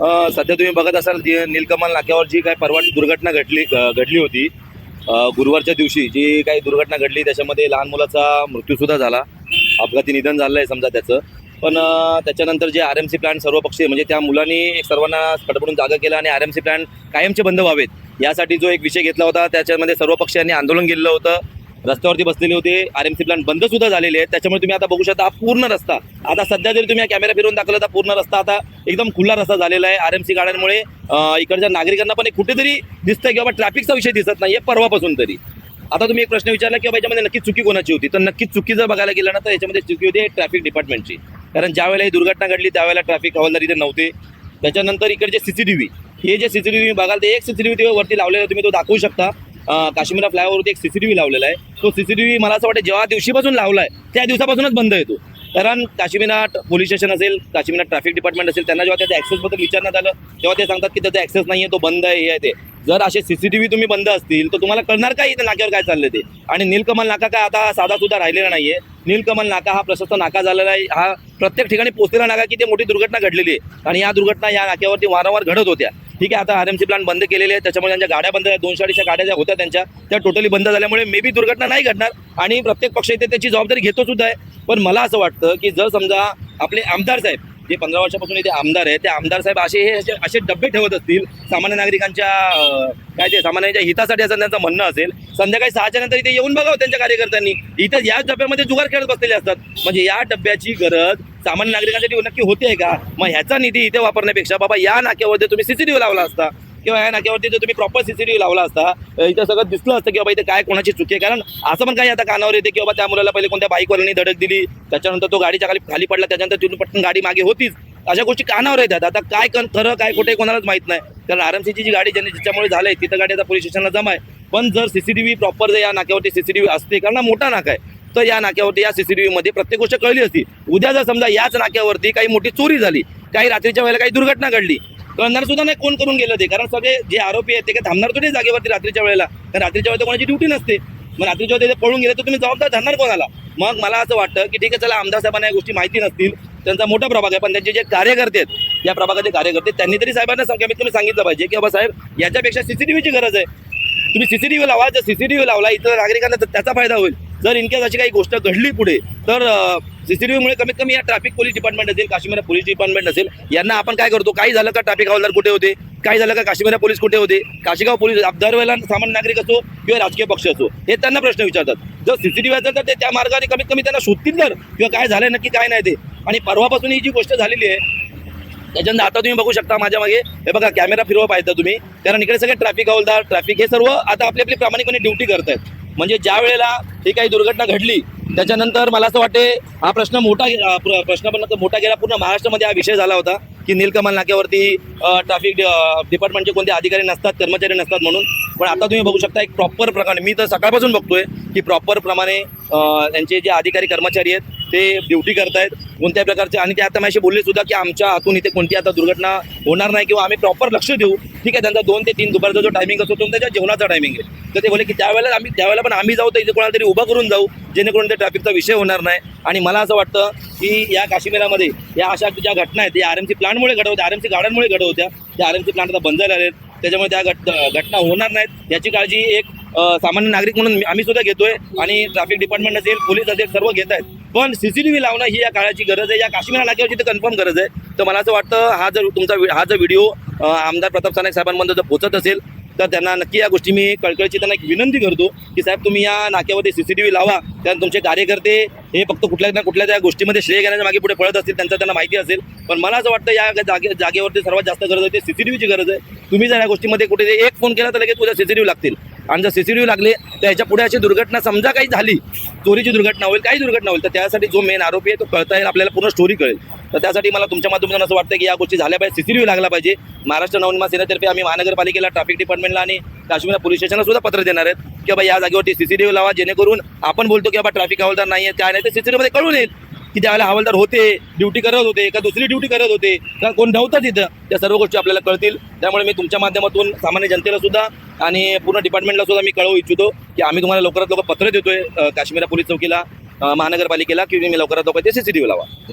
सध्या तुम्ही बघत असाल जी नीलकमल नाक्यावर जी काही परवा दुर्घटना घडली घडली होती गुरुवारच्या दिवशी जी काही दुर्घटना घडली त्याच्यामध्ये लहान मुलाचा मृत्यूसुद्धा झाला. अपघाती निधन झालं आहे समजा त्याचं. पण त्याच्यानंतर जे आर एम सी प्लॅन सर्वपक्षीय म्हणजे त्या मुलांनी सर्वांना खडबडून जागा केला आणि आर एम सी प्लॅन कायमचे बंद व्हावेत यासाठी जो एक विषय घेतला होता त्याच्यामध्ये सर्व पक्षांनी आंदोलन केलेलं होतं. रस्त्यावरती बसलेले होते. आर एम सी प्लॅन बंद सुद्धा झालेले आहेत. त्याच्यामुळे तुम्ही आता बघू शकता हा पूर्ण रस्ता. आता सध्या जरी तुम्ही कॅमेरा फिरवून दाखवला तर पूर्ण रस्ता आता एकदम खुला रस्ता झालेला आहे आर एम सी गाड्यांमुळे. इकडच्या नागरिकांना पण एक कुठेतरी दिसतंय किंवा ट्रॅफिकचा विषय दिसत नाही आहे परवापासून तरी. आता तुम्ही एक प्रश्न विचारला की बाबा याच्यामध्ये नक्की चुकी कोणाची होती? तर नक्की चुकी जर बघायला गेलं ना तर याच्यामध्ये चुकी होती ट्रॅफिक डिपार्टमेंटची कारण ज्यावेळेला ही दुर्घटना घडली त्यावेळेला ट्रॅफिक हवालदार इथे नव्हते. त्याच्यानंतर इकडचे सी सी टी व्ही हे जे सी सी टी व्ही बघाल ते एक सी सी टी व्ही वरती लावलेला तुम्ही तो दाखवू शकता. काश्मीरा फ्लायओव्हरवरती एक सीसीटीव्ही लावलेला आहे. तो सीसीटीव्ही मला असं वाटतं जेव्हा दिवशीपासून लावला आहे त्या दिवसापासूनच बंद येतो कारण काश्मीरा पोलीस स्टेशन असेल काश्मीरा ट्रॅफिक डिपार्टमेंट असेल त्यांना जेव्हा त्याच्या ॲक्सेसबद्दल विचारण्यात आलं तेव्हा ते सांगतात की त्याचा ॲक्सेस नाही आहे तो बंद आहे हे आहे ते. जर असे सीसीटीव्ही तुम्ही बंद असतील तर तुम्हाला कळणार काय इथे नाक्यावर काय चाललं ते? आणि नीलकमल नाका काय आता साधा सुद्धा राहिलेला आहे नीलकमल नाका हा प्रशस्त नाका झालेला आहे. हा प्रत्येक ठिकाणी पोचलेला नाका की ते मोठी दुर्घटना घडलेली आहे. आणि या दुर्घटना या नाक्यावरती वारंवार घडत होत्या. ठीक आहे आता आर एम सी प्लांट बंद केलेले आहे त्याच्यामुळे त्यांच्या गाड्या बंद झाल्या. दोनशे अडीचशे गाड्या ज्या होत्या त्यांच्या त्या टोटली बंद झाल्यामुळे मे बी दुर्घटना नाही घडणार. आणि प्रत्येक पक्ष इथे त्याची जबाबदारी घेतो सुद्धा आहे. पण मला असं वाटतं की जर समजा आपले आमदार साहेब जे पंधरा वर्षापासून इथे आमदार आहेत ते आमदार साहेब असे हे असे- डब्बे ठेवत असतील सामान्य नागरिकांच्या काय ते सामान्यांच्या हितासाठी असं त्यांचं म्हणणं असेल संध्याकाळी सहाच्या नंतर इथे येऊन बघावं त्यांच्या कार्यकर्त्यांनी. इथे याच डब्यामध्ये जुगार खेळत बसलेले असतात. म्हणजे या डब्याची गरज सामान्य नागरिकांसाठी नक्की होते का? मग ह्याचा निधी इथे वापरण्यापेक्षा बाबा या नाक्यावरती तुम्ही सीसीटीव्ही लावला असता. किंवा या नाक्यावरती जर तुम्ही प्रॉपर सीसीटीव्ही लावला असता इथं सगळं दिसलं असतं की बाबा इथे काय कोणाची चुकी आहे. कारण असं पण काही आता कानावर येते की बाबा त्या मुलाला पहिले कोणत्या बाईकवाल्यांनी धडक दिली त्याच्यानंतर तो गाडीच्या खाली खाली पडला त्याच्यानंतर तिथून पटकन गाडी मागे होतीच. अशा गोष्टी कानावर येतात. आता काय खरं काय कुठे कोणालाच माहीत नाही. कारण आरएमसीची जी गाडी ज्यांनी ज्याच्यामुळे झालंय तिथं गाडी आता पोलीस स्टेशनला जमा आहे. पण जर सीसीटीव्ही प्रॉपर जर या नाक्यावरती सीसीटीव्ही असते कारण मोठा नाका आहे तर या नाक्यावरती या सीसीटीव्ही मध्ये प्रत्येक गोष्ट कळली असती. उद्या जर समजा याच नाक्यावरती काही मोठी चोरी झाली काही रात्रीच्या वेळेला काही दुर्घटना घडली कळणार सुद्धा नाही कोण करून गेलं ते. कारण सगळे जे आरोपी आहेत ते काय थांबणार थोडी जागेवरती रात्रीच्या वेळेला? कारण रात्रीच्या वेळेला कोणाची ड्युटी नसते. मग रात्रीच्या वेळेला पळून गेले तर तुम्ही जबाबदार धरणार कोणाला? मग मला असं वाटतं की ठीक आहे चला आमदार साहेबांना या गोष्टी माहिती नसतील. त्यांचा मोठा प्रभाग आहे. पण त्यांचे जे कार्यकर्ते आहेत या प्रभागाचे कार्यकर्ते त्यांनी तरी साहेबांना कमीत कमी सांगितलं पाहिजे की बाबा साहेब याच्यापेक्षा सीसीटीव्हीची गरज आहे. तुम्ही सीसीटीव्ही लावा. जर सीसीटीव्ही लावला इतर नागरिकांना तर त्याचा फायदा होईल. जर इनकेस अशी काही गोष्ट घडली पुढे तर सीसीटीव्हीमुळे कमीत कमी या ट्रॅफिक पोलीस डिपार्टमेंट असेल काश्मीर पोलीस डिपार्टमेंट असेल यांना आपण काय करतो? काही झालं का ट्रॅफिक हवालदार कुठे होते? काय झालं का काश्मीर पोलीस कुठे होते? काशीगाव पोलीस दरवेळेला सामान्य नागरिक असो किंवा राजकीय पक्ष असो हे त्यांना प्रश्न विचारतात. जर सीसीटीव्ही असेल तर ते त्या मार्गाने कमीत कमी त्यांना शोधतील तर किंवा काय झालंय नक्की काय नाही ते. आणि परवापासून ही जी गोष्ट झालेली आहे त्याच्यानंतर आता तुम्ही बघू शकता माझ्या मागे. हे बघा कॅमेरा फिरवा पाहिजे तुम्ही. कारण इकडे सगळे ट्रॅफिक हवालदार ट्रॅफिक हे सर्व आता आपली आपली प्रामाणिकपणे ड्युटी करतायत. म्हणजे ज्या वेळेला ही काही दुर्घटना घडली त्याच्यानंतर मला असं वाटते हा प्रश्न मोठा प्र- प्रश्न पण मोठा गेला. पूर्ण महाराष्ट्रामध्ये हा विषय झाला होता की नीलकमल नाक्यावरती ट्रॅफिक डिपार्टमेंटचे कोणते अधिकारी नसतात कर्मचारी नसतात म्हणून. पण आता तुम्ही बघू शकता एक प्रॉपर प्रकारे मी तर सकाळपासून बघतोय की प्रॉपर प्रमाणे त्यांचे जे अधिकारी कर्मचारी आहेत ते ड्युटी करतायत. कोणत्या प्रकारचे आणि ते आता माझ्याशी बोलले सुद्धा की आमच्या हातून इथे कोणती आता दुर्घटना होणार नाही किंवा आम्ही प्रॉपर लक्ष देऊ. ठीक आहे त्यांचा दोन ते तीन दुपारचा जो टायमिंग असतो तो त्याच्या जेवणाचा टायमिंग आहे. तर ते बोले की त्यावेळेला आम्ही त्यावेळेला पण आम्ही जाऊ तर इथे कोणाला तरी उभं करून जाऊ जेणेकरून ते ट्रॅफिकचा विषय होणार नाही. आणि मला असं वाटतं की या काश्मीरामध्ये या अशा ज्या घटना आहेत या आर एम सी प्लांटमुळे घडत आर एम सी गाड्यांमुळे घडवत्या होत्या त्या आर एम सी प्लांट आता बंद झाले आहेत. त्याच्यामुळे त्या घट घटना होणार नाहीत याची काळजी एक सामान्य नागरिक म्हणून आम्ही सुद्धा घेतोय आणि ट्रॅफिक डिपार्टमेंट असेल पोलीस असेल सर्व घेत आहेत. पण सीसीटीव्ही लावणं ही या काळाची गरज आहे. या काश्मीर नाक्यावरची तर कन्फर्म गरज आहे. तर मला असं वाटतं हा जर तुमचा हा जर व्हिडिओ आमदार प्रताप सानाक साहेबांपर्यंत जर पोचत असेल तर त्यांना नक्की या गोष्टी मी कळकळीची त्यांना एक विनंती करतो की साहेब तुम्ही या नाक्यामध्ये सी सी टी व्ही लावा. कारण तुमचे कार्यकर्ते हे फक्त कुठल्या ना कुठल्या त्या गोष्टीमध्ये श्रेय घेण्याच्या मागे पुढे पळत असतील त्यांचं त्यांना माहिती असेल. पण मला असं वाटतं या जागे जागेवरती सर्वात जास्त गरज आहे ते सी सी टी व्हीची गरज आहे. तुम्ही जर या गोष्टीमध्ये कुठे एक फोन केला तर लगेच उद्या व्ही लागतील. आणि जर सी सी टी व्ही लागले तर याच्यापुढे अशी दुर्घटना समजा काही झाली चोरीची दुर्घटना होईल काही दुर्घटना होईल तर त्यासाठी जो मेन आरोपी आहे तो कळता येईल आपल्याला पूर्ण स्टोरी कळेल. तर त्यासाठी मला तुमच्या माध्यमातून असं वाटतं की या गोष्टी झाल्या पाहिजे सीसीटीव्ही लागला पाहिजे. महाराष्ट्र नवनिर्माण सेनेतर्फे आम्ही महानगरपालिकेला ट्रॅफिक डिपार्टमेंटला आणि काश्मीर पोलीस स्टेशनला सुद्धा पत्र देणार आहेत की बाबा या जागेवरती सीसीटीव्ही लावा जेणेकरून आपण बोलतो की बाबा ट्रॅफिक हवालदार नाही आहे काय नाही ते सीसीटीव्ही मध्ये कळून येईल. की त्यावेळेला हवालदार होते ड्युटी करत होते का दुसरी ड्युटी करत होते का कोण नव्हतं तिथं त्या सर्व गोष्टी आपल्याला कळतील. त्यामुळे मी तुमच्या माध्यमातून सामान्य जनतेला सुद्धा आणि पूर्ण डिपार्टमेंटला सुद्धा मी कळवू इच्छितो की आम्ही तुम्हाला लवकरात लवकर पत्र देतोय काश्मीरा काश्मीर पोलीस चौकीला महानगरपालिकेला की मी लवकरात लवकर ते सीसीटीव्ही लावा.